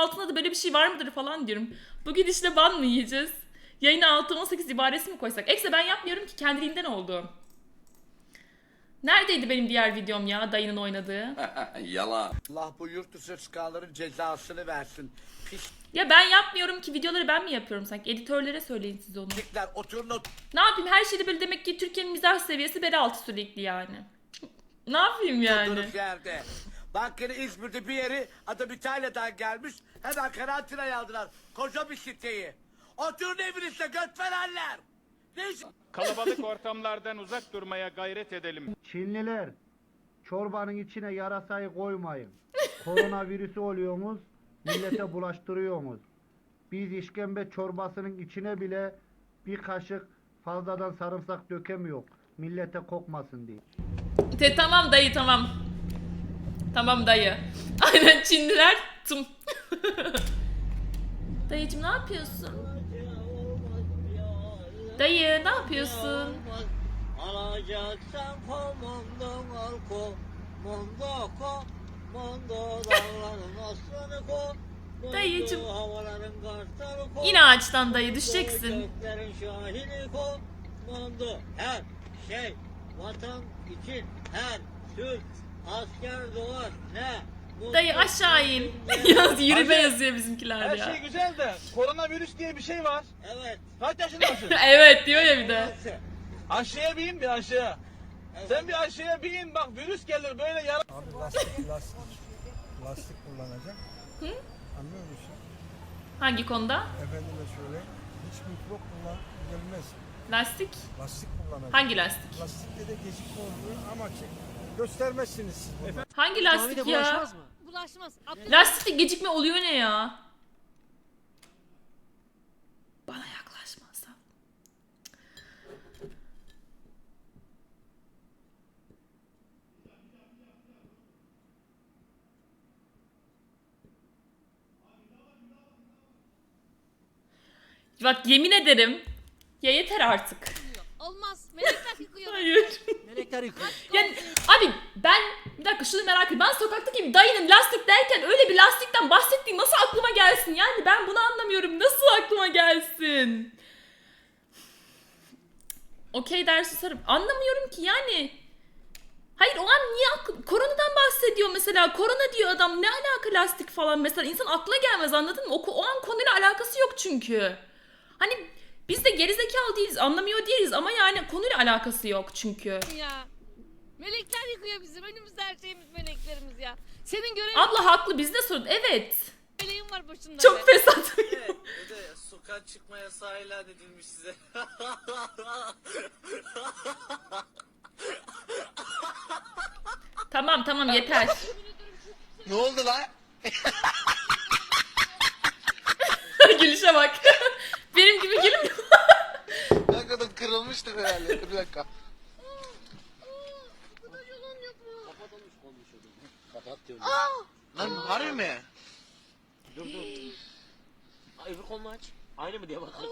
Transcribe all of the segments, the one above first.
altında da böyle bir şey var mıdır falan diyorum. Bu gidişle ban mı yiyeceğiz? Yayına 6-18 ibaresi mi koysak? Ekse ben yapmıyorum ki kendiliğinden oldu. Neredeydi benim diğer videom ya dayının oynadığı? Yalan. Allah bu yurt dışı çıkanların cezasını versin. Ya ben yapmıyorum ki videoları ben mi yapıyorum sanki? Editörlere söyleyin siz onu. Pislikler oturun Ne yapayım her şeyde böyle demek ki Türkiye'nin mizah seviyesi beri altı sürekli yani. ne yapayım yani? yerde. Bak yine İzmir'de bir yeri adam İtalya'dan gelmiş hemen karantinaya aldılar. Koca bir siteyi. Oturun evinizde götverenler. Ne iş... Kalabalık ortamlardan uzak durmaya gayret edelim. Çinliler çorbanın içine yarasayı koymayın. Koronavirüsü oluyorsunuz, millete bulaştırıyorsunuz. Biz işkembe çorbasının içine bile bir kaşık fazladan sarımsak dökemiyor. Millete kokmasın diye. Te, tamam dayı tamam. Tamam dayı. Aynen Çinliler tım. Dayıcım ne yapıyorsun? Dayı ne yapıyorsun? Alacaksan komandon al ko Mondo ko Mondo dağların aslanı ko Dayıcım. İn ağaçtan dayı düşeceksin. Göklerin şahidi ko Mondo her şey Vatan için her Türk asker doğar ne Dayı aşağı in. Yaz yürüme yazıyor bizimkiler Her ya. şey güzel de koronavirüs diye bir şey var. Evet Kaç yaşındasın? evet diyor ya bir de. Aşağıya bin bir aşağıya. Sen bir aşağıya bin bak virüs gelir böyle yara... Abi lastik, lastik, lastik kullanacak. Anlıyor musun? Hangi konuda? Efendime söyle, hiç mikrop kullan gelmez. Lastik? Lastik kullanacak. Hangi lastik? Lastikte de gecikme oluyor ama ki göstermezsiniz siz bunu. Hangi lastik ya? Bulaşmaz. Lastikte gecikme oluyor ne ya? Bana yaklaşmazsan. Bak yemin ederim. Ya yeter artık. Melekler yıkıyor. Hayır. Melekler yıkıyor. Yani abi ben bir dakika şunu merak ediyorum. Ben sokaktaki bir dayının lastik derken öyle bir lastikten bahsettiğin nasıl aklıma gelsin? Yani ben bunu anlamıyorum. Nasıl aklıma gelsin? Okey der susarım. Anlamıyorum ki yani. Hayır o an niye aklı... Koronadan bahsediyor mesela. Korona diyor adam. Ne alaka lastik falan mesela. İnsan aklına gelmez anladın mı? O, o an konuyla alakası yok çünkü. Hani biz de gerizekalı değiliz. Anlamıyor değiliz ama yani konuyla alakası yok çünkü. ya. Melekler yıkıyor bizim. Önümüzde her şeyimiz meleklerimiz ya. Senin görevin Abla haklı bizde sorun. Evet. meleğin var başında. Çok be. fesat. Bir de sokağa çıkma yasağı ilan edilmiş size. tamam tamam yeter. Ne oldu lan? Gülüşe bak. Benim gibi gülüm. Ne kırılmıştı herhalde. Bir dakika. Lan harbi mi? Ay öbür kolunu aç. Aynı mı diye bakalım.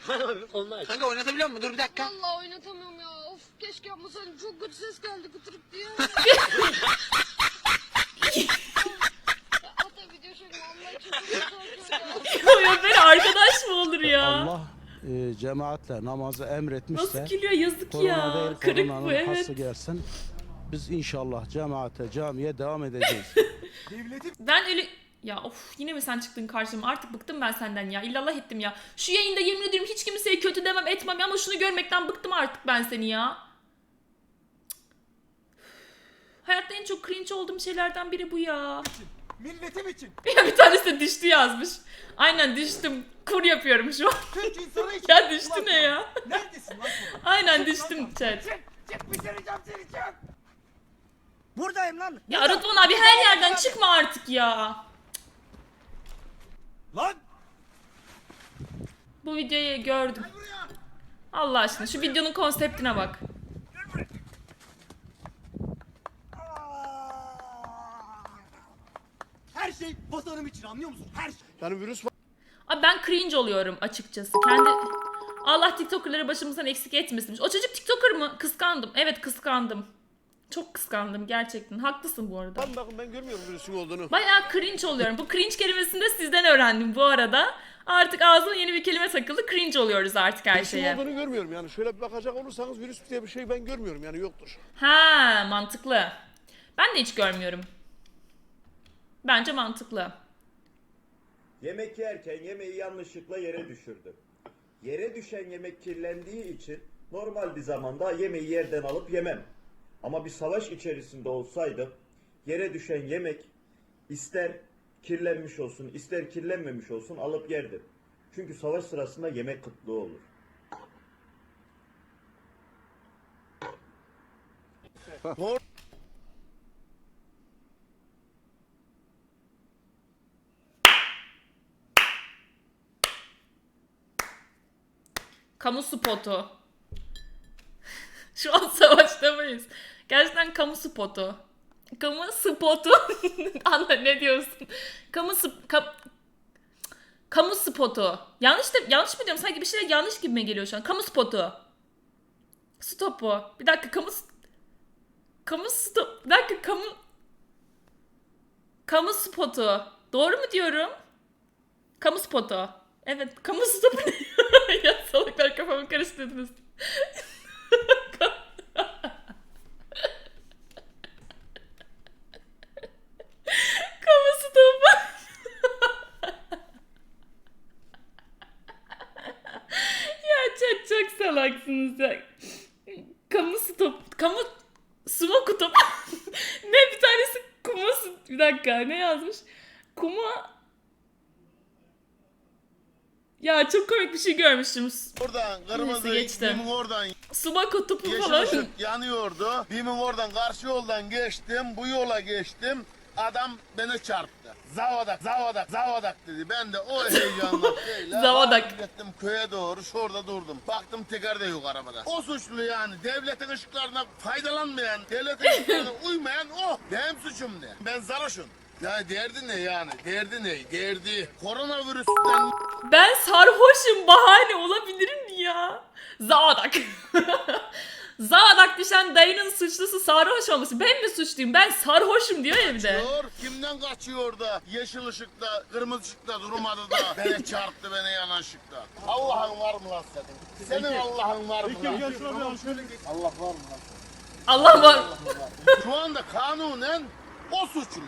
Hani öbür kolunu aç. Kanka oynatabiliyor musun? Dur bir dakika. Vallahi oynatamıyorum ya. Of keşke yapmasaydın. Çok kötü ses geldi kıtırık diye. Hatta video çekme Allah çok kötü ya. ya böyle arkadaş mı olur ya? Allah e, cemaatle namazı emretmişse Nasıl gülüyor yazık ya. değil Kırık bu evet. gelsin. Biz inşallah cemaate, camiye devam edeceğiz. Ben öyle... Ya of yine mi sen çıktın karşıma? Artık bıktım ben senden ya. İllallah ettim ya. Şu yayında yemin ediyorum hiç kimseye kötü demem etmem ama şunu görmekten bıktım artık ben seni ya. Hayatta en çok cringe olduğum şeylerden biri bu ya. Milletim için, Ya bir tanesi de düştü yazmış. Aynen düştüm. Kur yapıyorum şu an. Türk insanı için. ya düştü ne ya? Neredesin lan? Aynen düştüm chat. Çık bitireceğim seni çık. Buradayım lan. Ya Rıdvan abi her yerden çıkma artık ya. Lan. Bu videoyu gördüm. Allah aşkına şu videonun konseptine bak. Her şey vatanım için anlıyor musun? Her şey. Yani virüs Abi ben cringe oluyorum açıkçası. Kendi Allah TikToker'ları başımızdan eksik etmesin. O çocuk TikToker mı? Kıskandım. Evet kıskandım. Çok kıskandım gerçekten. Haklısın bu arada. Ben bakın ben görmüyorum virüsün olduğunu. Bayağı cringe oluyorum. Bu cringe kelimesini de sizden öğrendim bu arada. Artık ağzıma yeni bir kelime takıldı. Cringe oluyoruz artık her Virüsün şeye. olduğunu görmüyorum yani. Şöyle bir bakacak olursanız virüs diye bir şey ben görmüyorum yani yoktur. Ha mantıklı. Ben de hiç görmüyorum. Bence mantıklı. Yemek yerken yemeği yanlışlıkla yere düşürdüm. Yere düşen yemek kirlendiği için normal bir zamanda yemeği yerden alıp yemem. Ama bir savaş içerisinde olsaydım yere düşen yemek ister kirlenmiş olsun ister kirlenmemiş olsun alıp yerdim. Çünkü savaş sırasında yemek kıtlığı olur. Kamu spotu. Şu an savaşta? Gerçekten kamu spotu. Kamu spotu. Anla ne diyorsun? Kamu sp- ka- kamu spotu. Yanlış da yanlış mı diyorum? Sanki bir şeyler yanlış gibi mi geliyor şu an? Kamu spotu. Stopu. Bir dakika kamu kamu stop. Bir dakika kamu kamu spotu. Doğru mu diyorum? Kamu spotu. Evet, kamu spotu ne? kafamı karıştırdınız. ya çok çok salaksınız ya. Kamu stop, kamu smoke top. ne bir tanesi kuma bir dakika ne yazmış? Kuma ya çok komik bir şey görmüştüm. Oradan kırmızı, geçtim. bimin oradan Sumak topu falan. yanıyordu. Bimin oradan karşı yoldan geçtim. Bu yola geçtim. Adam beni çarptı. Zavadak, zavadak, zavadak dedi. Ben de o heyecanla şeyle Zavadak. gittim köye doğru şurada durdum. Baktım teker de yok arabada. O suçlu yani. Devletin ışıklarına faydalanmayan, devletin ışıklarına uymayan o. Benim suçum ne? Ben sarhoşum. Ya derdi ne yani? Derdi ne? Derdi. Koronavirüsten Ben sarhoşum bahane olabilir mi ya? Zadak. Zadak düşen dayının suçlusu sarhoş olması. Ben mi suçluyum? Ben sarhoşum diyor ya bir de. kaçıyor. Kimden kaçıyor da yeşil ışıkta, kırmızı ışıkta durmadı da beni çarptı beni yanan ışıkta. Allah'ın var mı lan senin? Senin Allah'ın var mı lan? Allah var mı lan? Allah var. Şu anda kanunen o suçlu.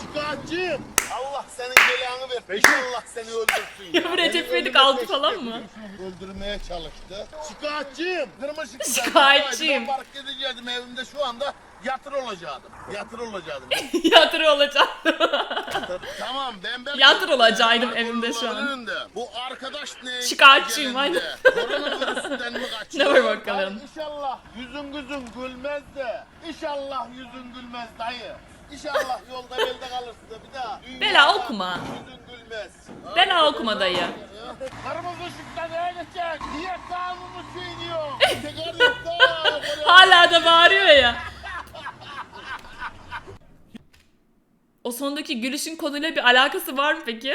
Şikayetçiyim. Allah senin belanı ver. Allah seni öldürsün. Ya bu Recep İvedik teşvik falan mı? Öldürmeye çalıştı. Şikayetçiyim. Kırmızı ışıkta. Şikayetçiyim. Ben park edecektim evimde şu anda yatır olacaktım. Yatır olacaktım. Yatırı olacak. tamam ben ben Yatır olacaktım evimde şu an. Önünde. Bu arkadaş ne? Şikayetçiyim, Gelinde. Koronavirüsten mi kaçıyor? Ne var bakalım? İnşallah yüzün gözün gülmez de. İnşallah yüzün gülmez dayı. İnşallah yolda belde kalırsın da bir daha. Bela Dünyada okuma. Yüzün gülmez. Bela okuma dayı. Kırmızı ışıkta ne geçecek? Niye kanunu çiğniyor? Teker yok da. Hala da bağırıyor ya. O sondaki gülüşün konuyla bir alakası var mı peki?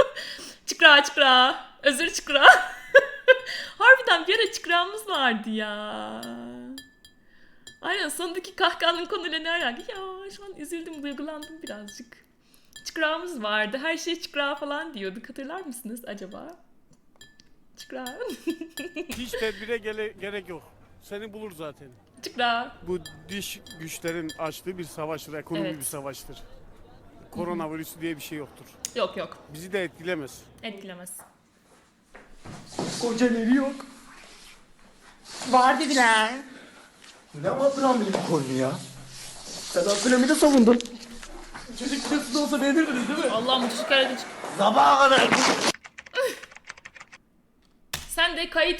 çıkra çıkra. Özür çıkra. Harbiden bir ara çıkramız vardı ya. Aynen sondaki kahkahanın konuyla ne alakası? Ya şu an üzüldüm, duygulandım birazcık. Çıkramız vardı. Her şey çıkra falan diyorduk. Hatırlar mısınız acaba? Çıkra. Hiç tedbire gele- gerek yok. Seni bulur zaten. çıkra. Bu diş güçlerin açtığı bir savaştır, ekonomi Evet. bir savaştır. Koronavirüsü diye bir şey yoktur. Yok yok. Bizi de etkilemez. Etkilemez. Kocaeli yok. Var dediler. Ne Abdurrahman bir konu ya? Sen Abdülhamid'i savundun. Çocuk nasıl da olsa beğenirdiniz değil mi? Allah'ım bu çocuk arada çık. Sabaha kadar. Sen de kayıt